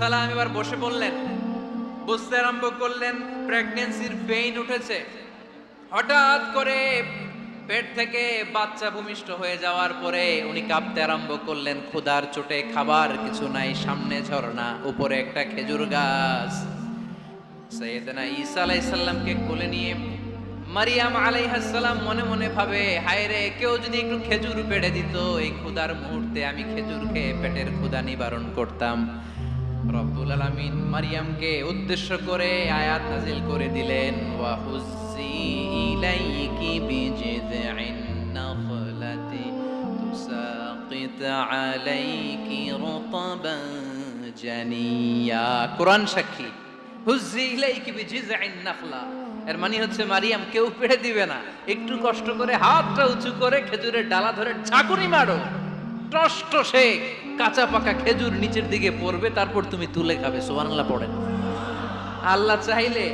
সালাম এবার বসে বললেন বুঝতে আরম্ভ করলেন পেইন উঠেছে। হঠাৎ করে পেট থেকে বাচ্চা ভূমিষ্ঠ হয়ে যাওয়ার পরে উনি কাঁপতে আরম্ভ করলেন, ক্ষুধার চোটে খাবার কিছু নাই, সামনে ঝর্ণা, উপরে একটা খেজুর গাছ। সৈয়দনা ঈসা আলাইহিস সালামকে কোলে নিয়ে মারিয়াম আলাইহাস সালাম মনে মনে ভাবে, হায় রে, কেউ যদি একটু খেজুর পেড়ে দিত, এই ক্ষুধার মুহূর্তে আমি খেজুর খেয়ে পেটের ক্ষুধা নিবারণ করতাম। রব্বুল আলামিন মারিয়ামকে উদ্দেশ্য করে আয়াত নাজিল করে দিলেন ওয়া হুজ্জি ইলাইকি বিজিযিন নাখলাতি তুসাকিত আলাইকি রুতাবান জানিয়া। কোরআন সাক্ষী হুজ্জি ইলাইকি বিজিযিন নাখলা। এর মানে হচ্ছে মারিয়াম, কেউ পেড়ে দিবে না। একটু কষ্ট করে হাতটা উঁচু করে খেজুরের ডালা ধরে ঝাঁকুনি মারো। টষ্ট সে কাঁচা পাকা খেজুর নিচের দিকে পড়বে, তারপর তুমি তুলে খাবে। সুবহানাল্লাহ, পড়েন। আল্লাহ চাইলে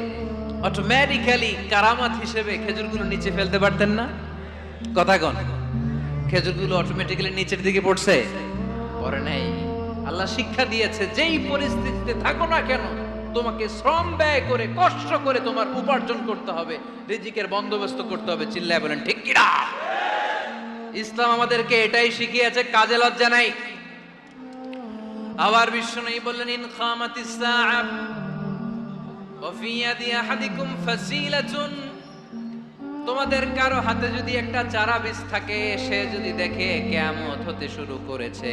অটোমেটিক্যালি কারামাত হিসেবে খেজুরগুলো নিচে ফেলতে পারতেন না। কথা কন, খেজুরগুলো অটোমেটিক্যালি নিচের দিকে পড়ছে? পরে নাই। আল্লাহ শিক্ষা দিয়েছে, যেই পরিস্থিতিতে থাকো না কেন তোমাকে শ্রম ব্যয় করে, কষ্ট করে তোমার উপার্জন করতে হবে, রিজিকের বন্দোবস্ত করতে হবে, চিল্লায় বলেন, ঠিক কিনা? ইসলাম আমাদেরকে এটাই শিখিয়েছে, কাজে লজ্জা নাই। আবার বিশ্ব নেই বললেন, ইন তোমাদের কারও হাতে যদি একটা চারা বীজ থাকে, সে যদি দেখে কিয়ামত হতে শুরু করেছে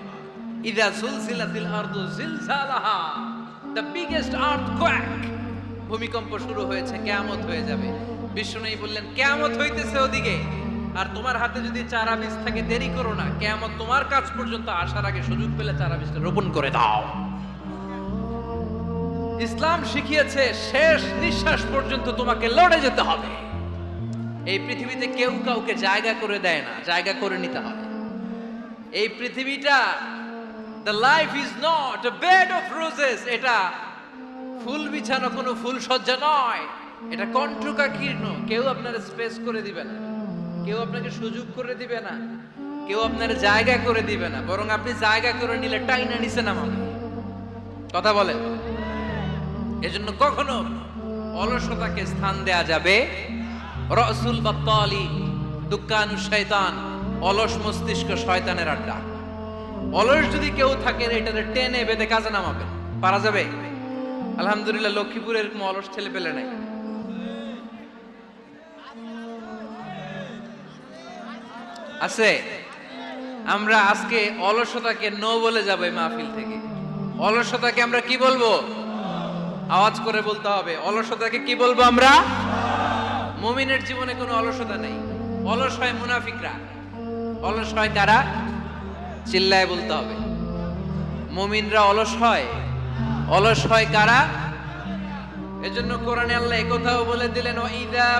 ইদা সুলসিলাতিল আরদু জিলজালাহা দ্য বিগেস্ট আর্থকোয়াক ভূমিকম্প শুরু হয়েছে, কেয়ামত হয়ে যাবে। বিষ্ণু বললেন, কেয়ামত হইতেছে ওদিকে। আর তোমার হাতে যদি চারা বীজ থাকে, দেরি করো না। কেয়ামত তোমার কাজ পর্যন্ত আসার আগে সুযোগ পেলে চারা বীজটা রোপণ করে দাও। ইসলাম শিখিয়েছে, শেষ নিঃশ্বাস পর্যন্ত তোমাকে লড়ে যেতে হবে। এই পৃথিবীতে কেউ কাউকে জায়গা করে দেয় না, জায়গা করে নিতে হবে। এই পৃথিবীটা the life is not a bed of roses এটা ফুল বিছানো কোনো ফুল সজ্জা নয়। এটা কণ্ঠকা কীর্ণ। কেউ আপনার স্পেস করে দিবে না। কেউ আপনাকে সুযোগ করে দিবে না। কেউ আপনার জায়গা করে দিবে না। বরং আপনি জায়গা করে নিলে টাইনা নিচে নামাবে কথা বলেন এজন্য কখনো অলসতাকে স্থান দেয়া যাবে। রসুল বাত্তালি দুঃখানু শয়তান, অলস মস্তিষ্ক শয়তানের আড্ডা। অলস যদি কেউ থাকে এটাতে টেনে বেঁধে কাজে নামাবে পারা যাবে? আলহামদুলিল্লাহ লক্ষ্মীপুরে এরকম অলস ছেলে পেলে নাই। আছে? আমরা আজকে অলসতাকে নো বলে যাব মাহফিল থেকে। অলসতাকে আমরা কি বলব? আওয়াজ করে বলতে হবে, অলসতাকে কি বলব আমরা? মুমিনের জীবনে কোনো অলসতা নেই। অলস হয় মুনাফিকরা। অলস হয় কারা চিল্লায় বলতে হবে মুমিনরা অলস হয় অলস হয় কারা এজন্য কোরআনে আল্লাহ একথাও বলে দিলেন ও ইদা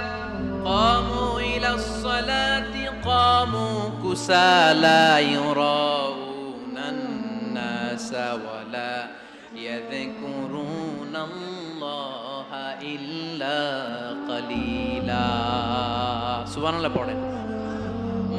قاموا إلى الصلاة قاموا كسالى يراءون الناس ولا يذكرون الله ইল্লা কালিলা সুবহানাল্লাহ পড়েন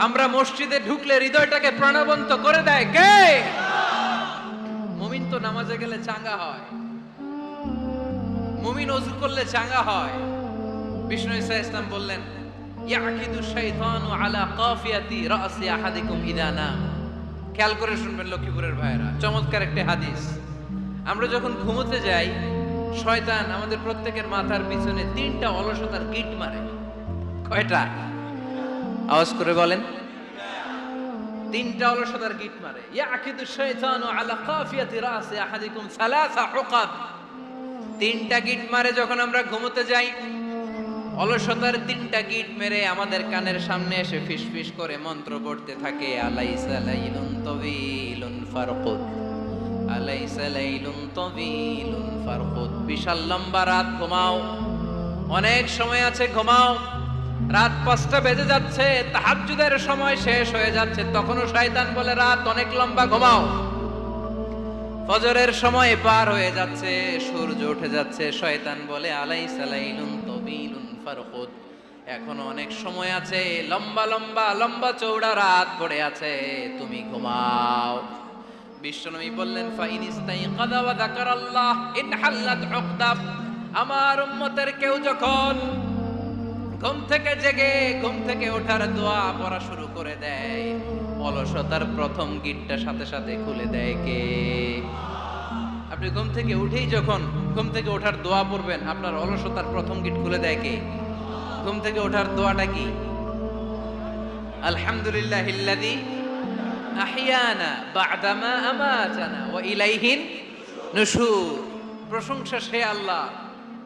আমরা মসজিদে ঢুকলে হৃদয়টাকে প্রাণবন্ত করে দেয় কে? মুমিন তো নামাজে গেলে চাঙ্গা হয়। মুমিন অজু করলে চাঙ্গা হয়। বিষ্ণু ইসা ইসলাম বললেন, ইয়াকিদু শাইতানু আলা কাফিয়াতি রাসি আহাদিকুম ইদা নাম। খেয়াল করে শুনবেন লক্ষ্মীপুরের ভাইয়েরা, চমৎকার একটা হাদিস। আমরা যখন ঘুমোতে যাই, শয়তান আমাদের প্রত্যেকের মাথার পিছনে তিনটা অলসতার গিট মারে। কয়টা? আওয়াজ করে বলেন। তিনটা অলসতার গিট মারে। ইয়াকিদু শাইতানু আলা কাফিয়াতি রাসি আহাদিকুম সালাসা উকাব তিনটা গিট মারে যখন আমরা ঘুমোতে যাই, অলসতার তিনটা গিট মেরে আমাদের কানের সামনে এসে ফিসফিস করে মন্ত্র পড়তে থাকে, আলাইসা লাইলুন তবিলুন ফারকুদ। আলাইসা লাইলুন তবিলুন ফারকুদ। বিশাল লম্বা রাত, ঘুমাও। অনেক সময় আছে, ঘুমাও। রাত পাঁচটা বেজে যাচ্ছে, তাহাজ্জুদের সময় শেষ হয়ে যাচ্ছে। তখনও শয়তান বলে, রাত অনেক লম্বা, ঘুমাও। ফজরের সময় পার হয়ে যাচ্ছে, সূর্য উঠে যাচ্ছে। শয়তান বলে আলাই সালাইলুন তবিলুন ফারকুদ। এখনও অনেক সময় আছে, লম্বা লম্বা লম্বা চৌড়া রাত পড়ে আছে, তুমি ঘুমাও। বিশ্বনবী বললেন, ফাইন ইস্তাইকাদা ওয়া যাকারাল্লাহ, ইন হাল্লাত আমার উম্মতের কেউ যখন ঘুম থেকে জেগে, ঘুম থেকে ওঠার দোয়া পড়া শুরু করে দেয়। অলসতার প্রথম গিটটা সাথে সাথে খুলে দেয় কে? আপনি ঘুম থেকে উঠেই যখন ঘুম থেকে ওঠার দোয়া পড়বেন, আপনার অলসতার প্রথম গিট খুলে দেয় কে? ঘুম থেকে ওঠার দোয়াটা কি? আলহামদুলিল্লাহ ইল্লাযী আহিয়ানা বা'দামা আমাতানা ওয়া ইলাইহিন নুশুর। প্রশংসা সে আল্লাহ।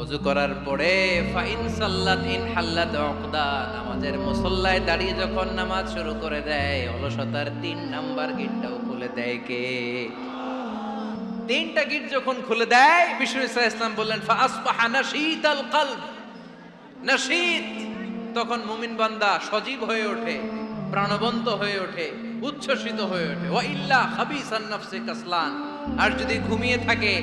ওযু করার পরে, ফাইন সাল্লাত ইন হাল্লাত উকদা, নামাজের মুসল্লায় দাঁড়িয়ে যখন নামাজ শুরু করে দেয়, অলসতার তিন নাম্বার গিটটাও খুলে দেয় কে? তিনটা গিট যখন খুলে দেয়, বিষ্ণু ইসা ইসলাম বললেন ফাসবাহা নাশীত আল কলব। নাশীত! তখন মুমিন বান্দা সজীব হয়ে ওঠে, প্রাণবন্ত হয়ে ওঠে, উচ্ছ্বসিত হয়ে ওঠে। ওয়া ইল্লা খাবিসান নাফসি কাসলান। আর যদি ঘুমিয়ে থাকে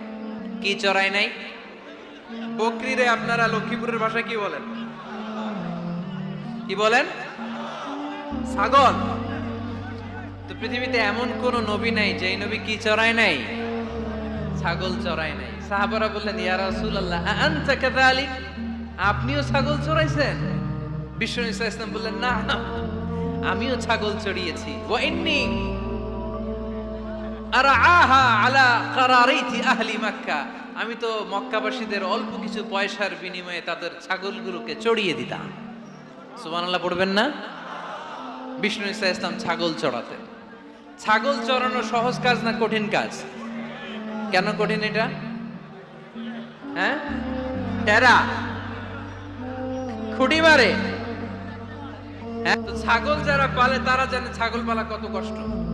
কি চড়ায় নাই? বকরিরে আপনারা লক্ষ্মীপুরের ভাষায় কি বলেন? কি বলেন? ছাগল। তো পৃথিবীতে এমন কোন নবী নাই, যেই নবী কি চড়ায় নাই? ছাগল চড়ায় নাই। সাহাবারা বললেন, ইয়া আপনিও ছাগল চড়াইছেন? বিষ্ণু ইসলাম বললেন, না আমিও ছাগল চড়িয়েছি। ওয়া আলা আমি তো মক্কাবাসীদের অল্প কিছু পয়সার বিনিময়ে তাদের ছাগলগুলোকে চড়িয়ে দিতাম। সুবহানাল্লাহ পড়বেন না? বিষ্ণু ইসা ইসলাম ছাগল চড়াতেন। ছাগল চড়ানো সহজ কাজ না কঠিন কাজ? কেন কঠিন এটা? হ্যাঁ? টেরা। খুঁটি মারে। হ্যাঁ? তো ছাগল যারা পালে, তারা জানে ছাগল পালা কত কষ্ট।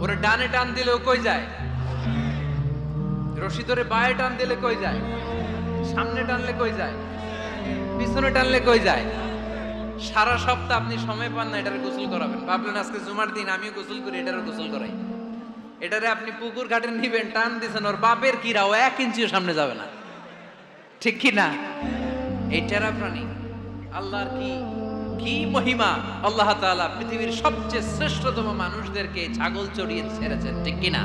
ওরে ডানে টান দিলেও কই যায়? রশি ধরে বায়ে টান দিলে কই যায়? সামনে টানলে কই যায়? পিছনে টানলে কই যায়? সারা সপ্তাহ আপনি সময় পান না এটার গোসল করাবেন। ভাবলেন আজকে জুমার দিন, আমিও গোসল করি, এটারও গোসল করাই। এটারে আপনি পুকুর ঘাটে নিবেন, টান দিছেন, ওর বাপের কিরা ও এক ইঞ্চিও সামনে যাবে না। ঠিক কি না? এই টেরা প্রাণী আল্লাহর কি কি মহিমা? আল্লাহ তাআলা পৃথিবীর সবচেয়ে শ্রেষ্ঠতম মানুষদেরকে ছাগল চড়িয়ে ছেড়েছেন, ঠিক কি না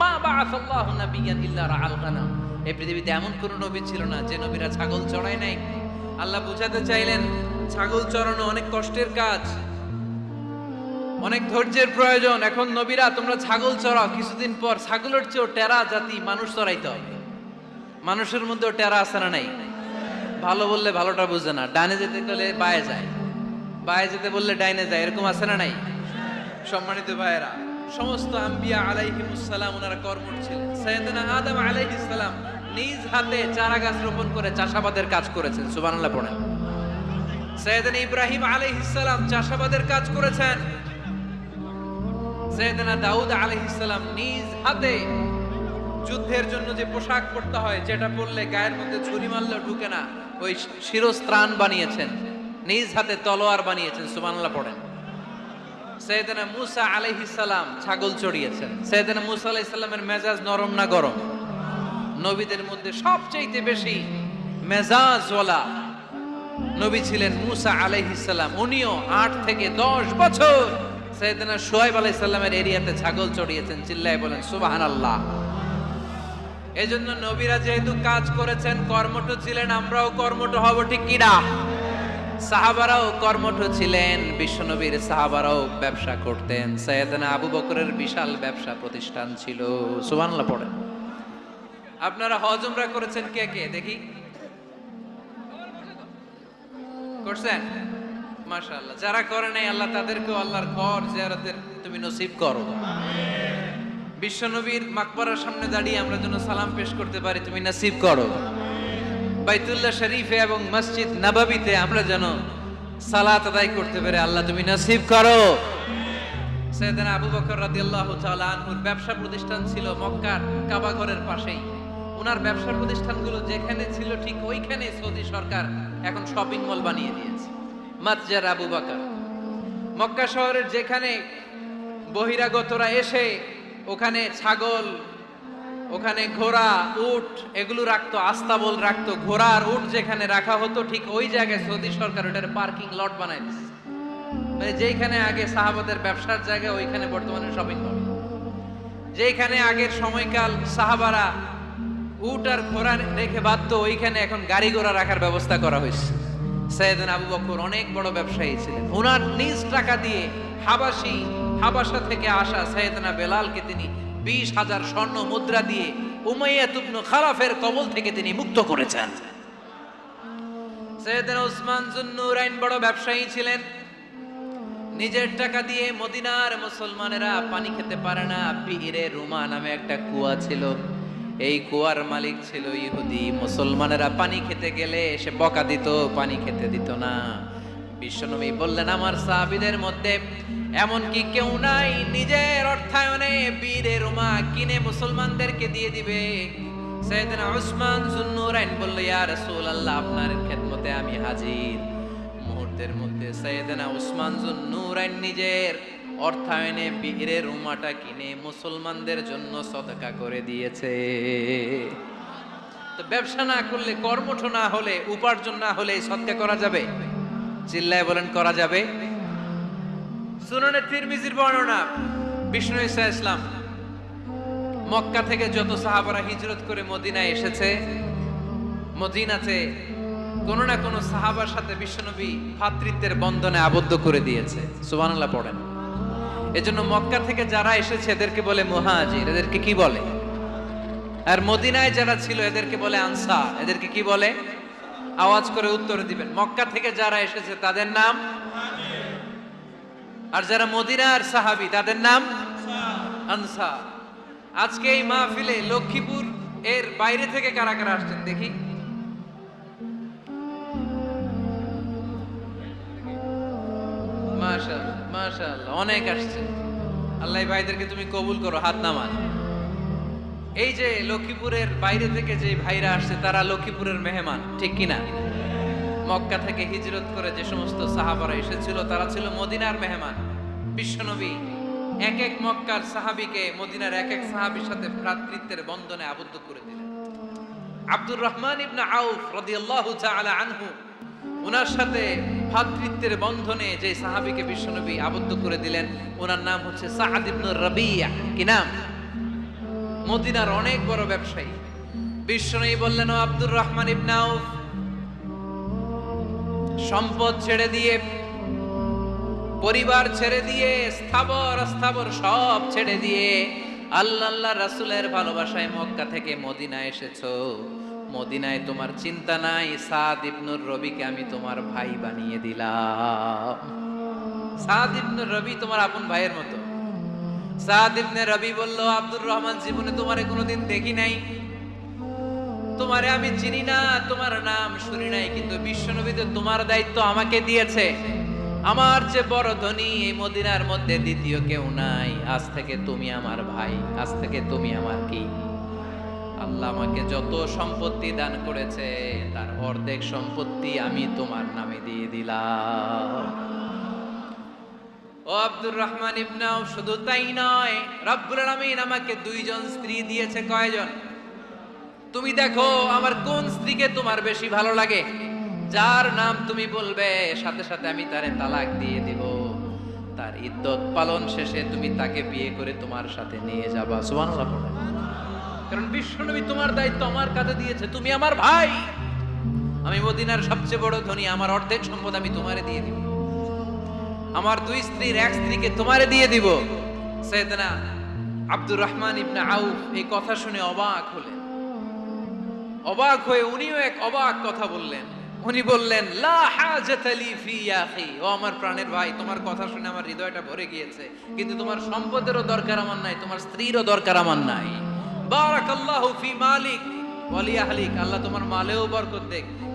মা বাআসাল্লাহু নাবিয়ান ইল্লা রাআল গানাম। এই পৃথিবীতে এমন কোন নবী ছিল না যে নবীরা ছাগল চড়ায় নাই। আল্লাহ বুঝাতে চাইলেন, ছাগল চড়ানো অনেক কষ্টের কাজ, অনেক ধৈর্যের প্রয়োজন। এখন নবীরা, তোমরা ছাগল চড়াও, কিছুদিন পর ছাগলের চেয়েও টেরা জাতি মানুষ চড়াইতে হবে। মানুষের মধ্যেও টেরা না নাই? ভালো বললে ভালোটা বুঝে না, ডানে যেতে গেলে বায়ে যায়। বায়ে যেতে বললে ডাইনে যায়, এরকম আছে না নাই? সম্মানিত ভাইয়েরা, সমস্ত আম্বিয়া আলাইহিমুসসালাম ওনারা কর্মঠ ছিলেন। সৈয়দনা আদম আলাইহিস সালাম নিজ হাতে চারা গাছ রোপণ করে চাষাবাদের কাজ করেছেন, সুবহানাল্লাহ পড়েন। সৈয়দনা ইব্রাহিম আলাইহিস সালাম চাষাবাদের কাজ করেছেন। সৈয়দনা দাউদ আলাইহিস সালাম নিজ হাতে যুদ্ধের জন্য যে পোশাক পরতে হয়, যেটা পরলে গায়ের মধ্যে ছুরি মারলেও ঢুকে না, ওই শিরস্ত্রাণ বানিয়েছেন। নিজ হাতে তলোয়ার বানিয়েছেন, সুবহানাল্লাহ পড়েন। সৈয়দনা মুসা আলাইহিস সালাম ছাগল চড়িয়েছেন। সৈয়দনা মুসা আলাইহিস সালামের মেজাজ নরম না গরম? নবীদের মধ্যে সবচেয়ে বেশি মেজাজওয়ালা নবী ছিলেন মুসা আলাইহিস সালাম। উনিও আট থেকে দশ বছর সৈয়দনা সোহাইব আলাইহিস সালামের এরিয়াতে ছাগল চড়িয়েছেন, চিল্লায় বলেন, সুবহানাল্লাহ। এই জন্য নবীরা যেহেতু কাজ করেছেন, কর্মঠ ছিলেন, আমরাও কর্মঠ হব, ঠিক কিনা? সাহাবারাও কর্মঠ ছিলেন, বিশ্বনবীর সাহাবারাও ব্যবসা করতেন। সৈয়দনা আবু বকরের বিশাল ব্যবসা প্রতিষ্ঠান ছিল। সুবহানাল্লাহ, পড়েন। আপনারা হজমরা করেছেন কে কে? দেখি। করছেন? মাশাআল্লাহ, যারা করে নাই, আল্লাহ তাদেরকেও আল্লাহর ঘর জিয়ারতের তুমি নসিব করো। বিশ্বনবীর মাকবরার সামনে দাঁড়িয়ে আমরা যেন সালাম পেশ করতে পারি, তুমি নসিব করো। বাইতুল্লাহ শরীফে এবং মসজিদ নবাবিতে আমরা যেন সালাত আদায় করতে পারি আল্লাহ তুমি নসিব করো। সৈয়দনা আবু বকর রাদিয়াল্লাহু তাআলা আনহুর ব্যবসা প্রতিষ্ঠান ছিল মক্কার কাবা ঘরের পাশেই। ওনার ব্যবসা প্রতিষ্ঠানগুলো যেখানে ছিল ঠিক ওইখানে সৌদি সরকার এখন শপিং মল বানিয়ে দিয়েছে। মাতজার আবু বকর। মক্কা শহরের যেখানে বহিরাগতরা এসে ওখানে ছাগল ওখানে ঘোড়া, উট, এগুলো রাখতো, আস্তাবল রাখতো। ঘোড়া আর উট যেখানে রাখা হতো, ঠিক ওই জায়গায় সৌদি সরকার ওটার পার্কিং লট দিচ্ছে মানে যেখানে আগে সাহাবাদের ব্যবসার জায়গা, ওইখানে বর্তমানে শপিং মল যেখানে আগের সময়কাল সাহাবারা উট আর ঘোড়া রেখে বাধ্য, ওইখানে এখন গাড়ি ঘোড়া রাখার ব্যবস্থা করা হয়েছে। সৈয়দিন আবু বকর অনেক বড় ব্যবসায়ী ছিলেন। ওনার নিজ টাকা দিয়ে হাবাসি, হাবাসা থেকে আসা সৈয়দনা বেলালকে তিনি বিশ হাজার স্বর্ণ মুদ্রা দিয়ে উমাইয়া তুবনু খারাফের কবল থেকে তিনি মুক্ত করেছেন। সৈয়দনা উসমান জুন্নুরাইন বড় ব্যবসায়ী ছিলেন। নিজের টাকা দিয়ে মদিনার মুসলমানেরা পানি খেতে পারে না। পীরে রুমা নামে একটা কুয়া ছিল। এই কুয়ার মালিক ছিল ইহুদি। মুসলমানেরা পানি খেতে গেলে সে বকা দিত, পানি খেতে দিত না। বিশ্বনবী বললেন, আমার সাহাবিদের মধ্যে এমন কি কেউ নাই, নিজের অর্থায়নে বীরে রুমা কিনে মুসলমানদেরকে দিয়ে দিবে। সৈয়দনা উসমান জুন্নুরাইন বলল, ইয়া রাসূলুল্লাহ, আপনার খেদমতে আমি হাজির। মুহূর্তের মধ্যে সৈয়দনা উসমান জুন্নুরাইন নিজের অর্থায়নে বীরের রুমাটা কিনে মুসলমানদের জন্য সদকা করে দিয়েছে। তো ব্যবসা না করলে, কর্মঠ না হলে, উপার্জন না হলে সদকা করা যাবে? চিল্লায় বলেন, করা যাবে? সুনানে তিরমিজির বর্ণনা, বিষ্ণু ইসা ইসলাম। মক্কা থেকে যত সাহাবারা হিজরত করে মদিনায় এসেছে, মদিনাতে কোনো না কোনো সাহাবার সাথে বিশ্বনবী ভাতৃত্বের বন্ধনে আবদ্ধ করে দিয়েছে। সুবহানাল্লাহ, পড়েন। এজন্য মক্কা থেকে যারা এসেছে, এদেরকে বলে মুহাজির। এদেরকে কি বলে? আর মদিনায় যারা ছিল, এদেরকে বলে আনসা এদেরকে কি বলে? আওয়াজ করে উত্তর দিবেন। মক্কা থেকে যারা এসেছে, তাদের নাম? আর যারা মদিনার সাহাবি, তাদের নাম? আনসা আজকে এই মাহফিলে লক্ষ্মীপুর এর বাইরে থেকে কারা কারা আসছেন দেখি? মাশাআল্লাহ মাশাআল্লাহ, অনেক আসছে। আল্লাহ ভাইদেরকে তুমি কবুল করো, হাত নামান। এই যে লক্ষ্মীপুরের বাইরে থেকে যে ভাইরা আসছে, তারা লক্ষ্মীপুরের মেহমান, ঠিক কিনা? মক্কা থেকে হিজরত করে যে সমস্ত সাহাবারা এসেছিল, তারা ছিল মদিনার মেহমান। বিশ্বনবী এক এক মক্কার সাহাবিকে মদিনার এক এক সাহাবির সাথে ভ্রাতৃত্বের বন্ধনে আবদ্ধ করে দিলেন। আব্দুর রহমান ইবনে আউফ রাদিয়াল্লাহু তাআলা আনহু ওনার সাথে ভ্রাতৃত্বের বন্ধনে যে সাহাবিকে বিশ্বনবী আবদ্ধ করে দিলেন ওনার নাম হচ্ছে সাআদ ইবনে রাবিয়া। কি নাম? মদিনার অনেক বড় ব্যবসায়ী। বিশ্বনবী বললেন, ও আব্দুর রহমান ইবনে আউফ, সম্পদ ছেড়ে দিয়ে, পরিবার ছেড়ে দিয়ে, স্থাবর স্থাবর সব ছেড়ে দিয়ে, আল্লাহ আল্লাহ রাসূলের ভালোবাসায় মক্কা থেকে মদিনা এসেছ। মদিনায় তোমার চিন্তা নাই, সাদ ইবনুর রবিকে আমি তোমার ভাই বানিয়ে দিলাম। সাদ ইবনুর রবি তোমার আপন ভাইয়ের মতো। সাদ রবি বলল, আব্দুর রহমান, জীবনে তোমারে কোনোদিন দেখি নাই। তোমারে আমি চিনি না, তোমার নাম শুনি নাই, কিন্তু বিশ্বনবীতে তোমার দায়িত্ব আমাকে দিয়েছে। আমার যে বড় ধনী এই মদিনার মধ্যে দ্বিতীয় কেউ নাই। আজ থেকে তুমি আমার ভাই, আজ থেকে তুমি আমার কি? আল্লাহ আমাকে যত সম্পত্তি দান করেছে, তার অর্ধেক সম্পত্তি আমি তোমার নামে দিয়ে দিলাম। ও আব্দুর রহমান ইবনাও শুধু তাই নয়, রব্বুল আলামিন আমাকে দুইজন স্ত্রী দিয়েছে, কয়জন? তুমি দেখো, আমার কোন স্ত্রীকে তোমার বেশি ভালো লাগে? যার নাম তুমি বলবে, সাথে সাথে আমি তারে তালাক দিয়ে দিব। তার ইদ্যত পালন শেষে তুমি তাকে বিয়ে করে তোমার সাথে নিয়ে যাবা। পড়ে। কারণ বিশ্বনবী তোমার দায়িত্ব আমার কাছে দিয়েছে, তুমি আমার ভাই। আমি মদিনার সবচেয়ে বড় ধনী, আমার অর্ধেক সম্পদ আমি তোমারে দিয়ে দিব। আমার দুই স্ত্রীর এক স্ত্রীকে তোমারে দিয়ে দিব। সৈয়দনা আব্দুর রহমান ইবনে আউফ এই কথা শুনে অবাক হলেন। অবাক হয়ে উনিও এক অবাক কথা বললেন। উনি বললেন, লা ও আমার প্রাণের ভাই, তোমার কথা শুনে আমার হৃদয়টা ভরে গিয়েছে। কিন্তু তোমার সম্পদেরও দরকার আমার নাই, তোমার স্ত্রীরও দরকার আমার নাই। বারাকাল্লাহু ফি মালিক, ওয়ালি আহলিক, আল্লাহ তোমার মালেও বরকত দেখ।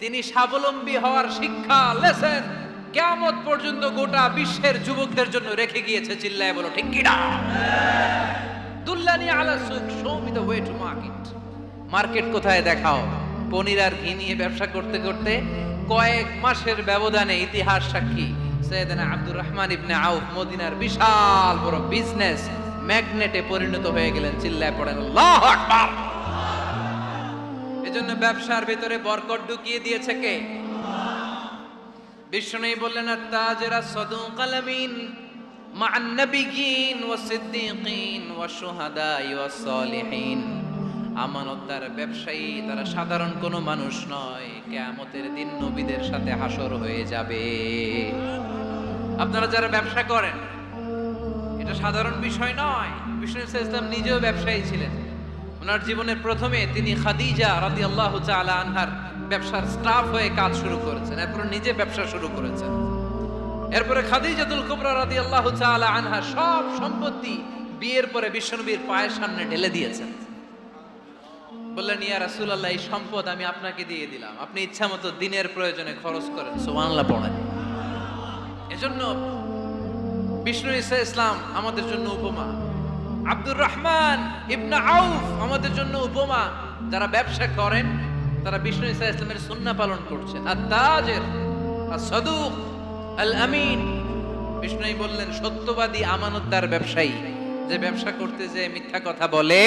তিনি স্বাবলম্বী হওয়ার শিক্ষা লেসেন কেমত পর্যন্ত গোটা বিশ্বের যুবকদের জন্য রেখে গিয়েছে চিল্লায় বলো, ঠিক কিনা? দুল্লানি আলা me the way to market market কোথায় দেখাও? পনির আর ঘি নিয়ে ব্যবসা করতে করতে কয়েক মাসের ব্যবধানে ইতিহাস সাক্ষী। সৈয়দনা আব্দুর রহমান ইবনে আউফ মদিনার বিশাল বড় বিজনেস ম্যাগনেটে পরিণত হয়ে গেলেন, চিল্লায় পড়েন, আল্লাহু আকবার। এজন্য ব্যবসার ভিতরে বরকত ঢুকিয়ে দিয়েছে কে বিষ্ণু বললেন তাজেরা সদুক আলামিন مع النبيين والصديقين والشهداء والصالحين আমানতদার ব্যবসায়ী তারা সাধারণ কোনো মানুষ নয় কেয়ামতের দিন নবীদের সাথে হাসর হয়ে যাবে আপনারা যারা ব্যবসা করেন এটা সাধারণ বিষয় নয় বিষ্ণু ইসলাম নিজেও ব্যবসায়ী ছিলেন ওনার জীবনের প্রথমে তিনি খাদিজা রাদি আল্লাহ আনহার ব্যবসার স্টাফ হয়ে কাজ শুরু করেছেন। এরপর নিজে ব্যবসা শুরু করেছেন। এরপরে খাদিজাতুল কুবরা রাদিয়াল্লাহু তাআলা আনহা সব সম্পত্তি বিয়ের পরে বিশ্বনবীর পায়ের সামনে ঢেলে দিয়েছেন। বললেন, ইয়া রাসূলুল্লাহ, এই সম্পদ আমি আপনাকে দিয়ে দিলাম। আপনি ইচ্ছা মতো দিনের প্রয়োজনে খরচ করেন। সুবহানাল্লাহ পড়েন। এজন্য বিষ্ণু ইসা ইসলাম আমাদের জন্য উপমা। আব্দুর রহমান ইবনা আউফ আমাদের জন্য উপমা। যারা ব্যবসা করেন, তারা বিষ্ণু ইসা ইসলামের সুন্নাহ পালন করছেন। আর তাজের, আর সদুক, আল আমিন, বিষ্ণুই বললেন, সত্যবাদী আমানতদার ব্যবসায়ী, যে ব্যবসা করতে যে মিথ্যা কথা বলে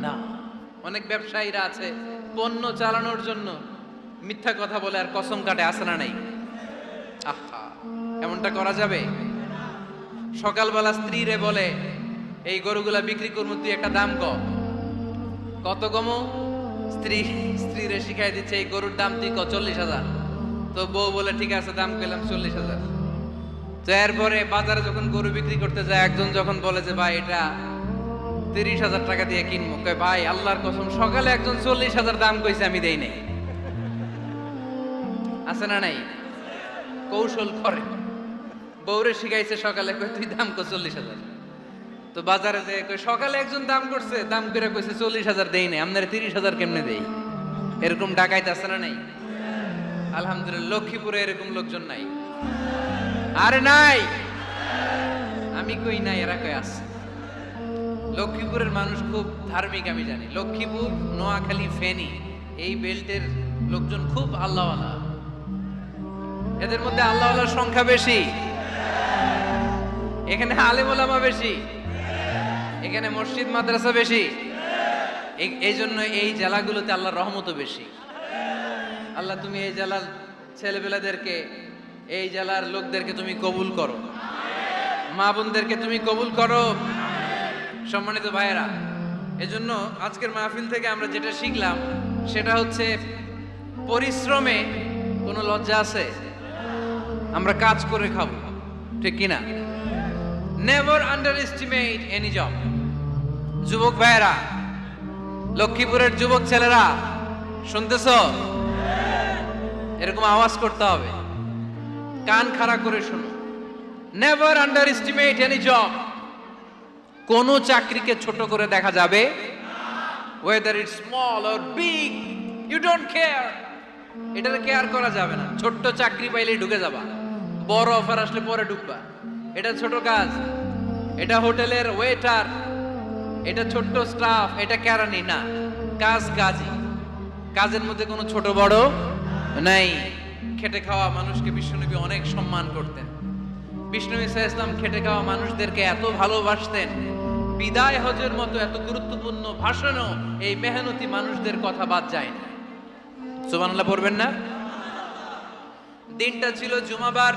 না। অনেক ব্যবসায়ীরা আছে, পণ্য চালানোর জন্য মিথ্যা কথা বলে, আর কসম কাটে আসে না নাই। আহা, এমনটা করা যাবে? সকালবেলা স্ত্রীরে বলে এই গরুগুলা বিক্রি করব, তুই একটা দাম ক। কত কমো? স্ত্রী, স্ত্রীরে শিখাই দিচ্ছে, এই গরুর দাম তুই ক, চল্লিশ হাজার। তো বউ বলে, ঠিক আছে, দাম পেলাম চল্লিশ হাজার। তো এরপরে বাজারে যখন গরু বিক্রি করতে যায়, একজন যখন বলে যে, ভাই, এটা তিরিশ হাজার টাকা দিয়ে কিনবো। ভাই, আল্লাহর কসম, সকালে একজন চল্লিশ হাজার দাম কইছে, আমি দেই নাই। আছে না নাই? কৌশল করে। বউরে শিখাইছে সকালে কই তুই দাম কর চল্লিশ হাজার। তো বাজারে যে সকালে একজন দাম করছে, দাম করে কইছে চল্লিশ হাজার দেই নাই, আপনার তিরিশ হাজার কেমনে দেই? এরকম ডাকাইতে আছে না নাই? আলহামদুলিল্লাহ, লক্ষ্মীপুরে এরকম লোকজন নাই। আরে নাই! আমি কই নাই, এরা কই আছে? লক্ষ্মীপুরের মানুষ খুব ধার্মিক, আমি জানি। লক্ষ্মীপুর, নোয়াখালী, ফেনী, এই বেল্টের লোকজন খুব আল্লাহওয়ালা। এদের মধ্যে আল্লাহওয়ালার সংখ্যা বেশি। এখানে আলেম ওলামা বেশি। এখানে মসজিদ, মাদ্রাসা বেশি। এই- জন্য এই জেলাগুলোতে আল্লাহর রহমতও বেশি। আল্লাহ তুমি এই জেলার ছেলেবেলাদেরকে এই জেলার লোকদেরকে তুমি কবুল করো। মা বোনদেরকে তুমি কবুল করো। সম্মানিত ভাইয়েরা, এজন্য আজকের মাহফিল থেকে আমরা যেটা শিখলাম, সেটা হচ্ছে পরিশ্রমে কোনো লজ্জা আছে? আমরা কাজ করে খাব, ঠিক কিনা? Never underestimate any job যুবক ভাইয়েরা, লক্ষ্মীপুরের যুবক ছেলেরা, শুনতেছ? এরকম আওয়াজ করতে হবে। কান খাড়া করে শুনো। Never underestimate any job কোন চাকরিকে ছোট করে দেখা যাবে whether it small or big you don't care এটার কেয়ার করা যাবে না। ছোট্ট চাকরি পাইলেই ঢুকে যাবা। বড় অফার আসলে পরে ঢুকবা। এটা ছোট কাজ। এটা হোটেলের ওয়েটার এটা ছোট্ট স্টাফ, এটা কেরানি, না, কাজ কাজই। কাজের মধ্যে কোনো ছোট বড় নাই। খেটে খাওয়া মানুষকে বিশ্বনবী অনেক সম্মান করতেন। বিষ্ণু ইসা ইসলাম খেটে খাওয়া মানুষদেরকে এত ভালোবাসতেন। বিদায় হজের মতো এত গুরুত্বপূর্ণ ভাষণও এই মেহনতি মানুষদের কথা বাদ যায় না। সুবহানাল্লাহ, পড়বেন না? দিনটা ছিল জুমাবার।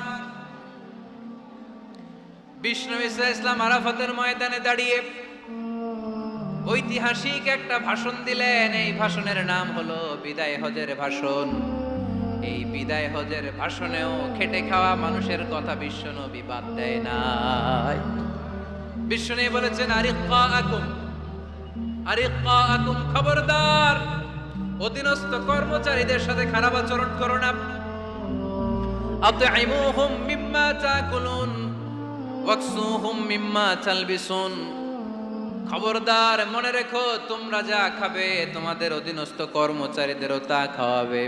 বিষ্ণু ইসা ইসলাম আরাফাতের ময়দানে দাঁড়িয়ে ঐতিহাসিক একটা ভাষণ দিলেন। এই ভাষণের নাম হলো বিদায় হজের ভাষণ। এই বিদায় হজের ভাষণেও খেটে খাওয়া মানুষের কথা বিশ্বনবী বাদ দেয় নাই। বিশ্বনবী বলেছেন আরিক্কা আকুম আরিক্কা আকুম খবরদার। অধীনস্থ কর্মচারীদের সাথে খারাপ আচরণ করো না। আতইমুহুম মিম্মা তাকুলুন, ওয়াকসুহুম মিম্মা তালবিসুন। খবরদার, মনে রেখো, তোমরা যা খাবে, তোমাদের অধীনস্থ কর্মচারীদেরও তা খাওয়াবে।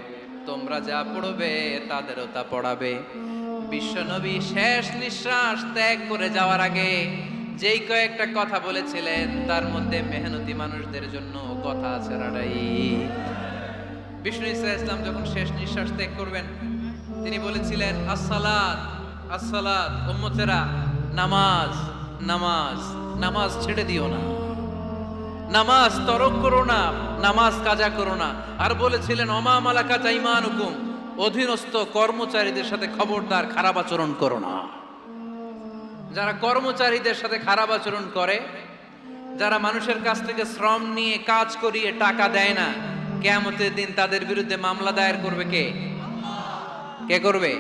তোমরা যা পড়বে, তাদেরও তা পড়াবে। বিশ্বনবী শেষ নিঃশ্বাস ত্যাগ করে যাওয়ার আগে যেই কয়েকটা কথা বলেছিলেন, তার মধ্যে মেহনতি মানুষদের জন্য কথা আছে রাডাই। বিষ্ণু ইসা ইসলাম যখন শেষ নিঃশ্বাস ত্যাগ করবেন, তিনি বলেছিলেন আসসালাত, উম্মতেরা, নামাজ নামাজ। নামাজ ছেড়ে দিও না। নামাজ তরক করো না, নামাজ কাজা করো না। আর বলেছিলেন, অমা মালাকা চাইমান হুকুম অধীনস্থ কর্মচারীদের সাথে খবরদার খারাপ আচরণ করো না। যারা কর্মচারীদের সাথে খারাপ আচরণ করে, যারা মানুষের কাছ থেকে শ্রম নিয়ে কাজ করিয়ে টাকা দেয় না, কেয়ামতের দিন তাদের বিরুদ্ধে মামলা দায়ের করবে কে? কে করবে?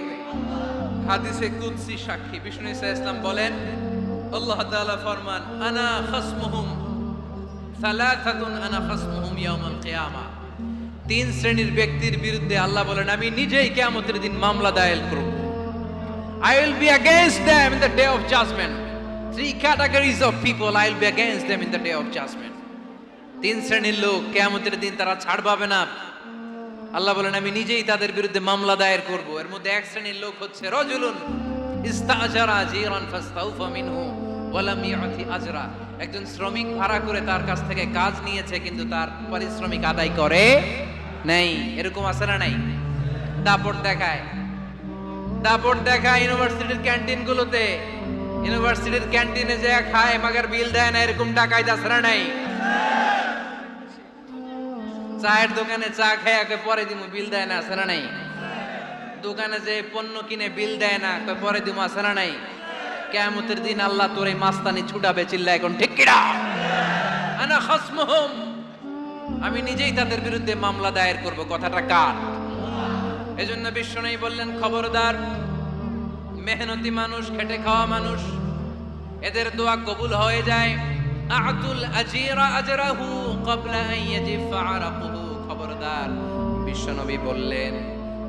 হাদিসে কুদসি সাক্ষী। বিষ্ণু ইসা ইসলাম বলেন আল্লাহ তাআলা ফরমান, আনা খাসমুহুম, সালাসাতুন আনা খাসমুহুম ইয়াউমাল কিয়ামা। তিন শ্রেণির ব্যক্তির বিরুদ্ধে আল্লাহ বলেন, আমি নিজেই কিয়ামতের দিন মামলা দায়ের করব। I will be against them in the day of judgment. Three categories of people I will be against them in the day of judgment. তিন শ্রেণির লোক কেয়ামতের দিন তারা ছাড় পাবে না। আল্লাহ বলেন, আমি নিজেই তাদের বিরুদ্ধে মামলা দায়ের করব। এর মধ্যে এক শ্রেণির লোক হচ্ছে রজুলুন। ইস্তাজারা জিরান ফাস্তাউফা মিনহু ওয়ালাম ইয়াতি আজরা। একজন শ্রমিক ভাড়া করে তার কাছ থেকে কাজ নিয়েছে, কিন্তু তার পারিশ্রমিক আদায় করে নাই। এরকম আছে না নাই? দাপট দেখায়। দাপট দেখায় ইউনিভার্সিটির ক্যান্টিনগুলোতে। ইউনিভার্সিটির ক্যান্টিনে যে খায়, মাগার বিল দেয় না, এরকম টাকায় না নাই? চায়ের দোকানে চা খেয়ে পরে দিমু, বিল দেয় না না নাই? দোকানে যে পণ্য কিনে বিল দেয় না পরে দু আছে না নাই? কেয়ামতের দিন আল্লাহ তোর এই মাস্তানি ছুটাবে চিল্লা এখন, ঠিক আমি নিজেই তাদের বিরুদ্ধে মামলা দায়ের করব, কথাটা কার? এজন্য বিশ্ব নেই বললেন, খবরদার, মেহনতি মানুষ, খেটে খাওয়া মানুষ, এদের দোয়া কবুল হয়ে যায়। আতুল আজিরা আজরাহু খবরদার, বিশ্বনবী বললেন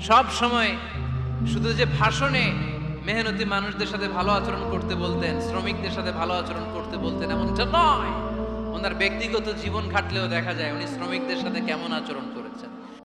সব সময় শুধু যে ভাষণে মেহনতি মানুষদের সাথে ভালো আচরণ করতে বলতেন, শ্রমিকদের সাথে ভালো আচরণ করতে বলতেন, এমনটা নয়। ওনার ব্যক্তিগত জীবন ঘাটলেও দেখা যায় উনি শ্রমিকদের সাথে কেমন আচরণ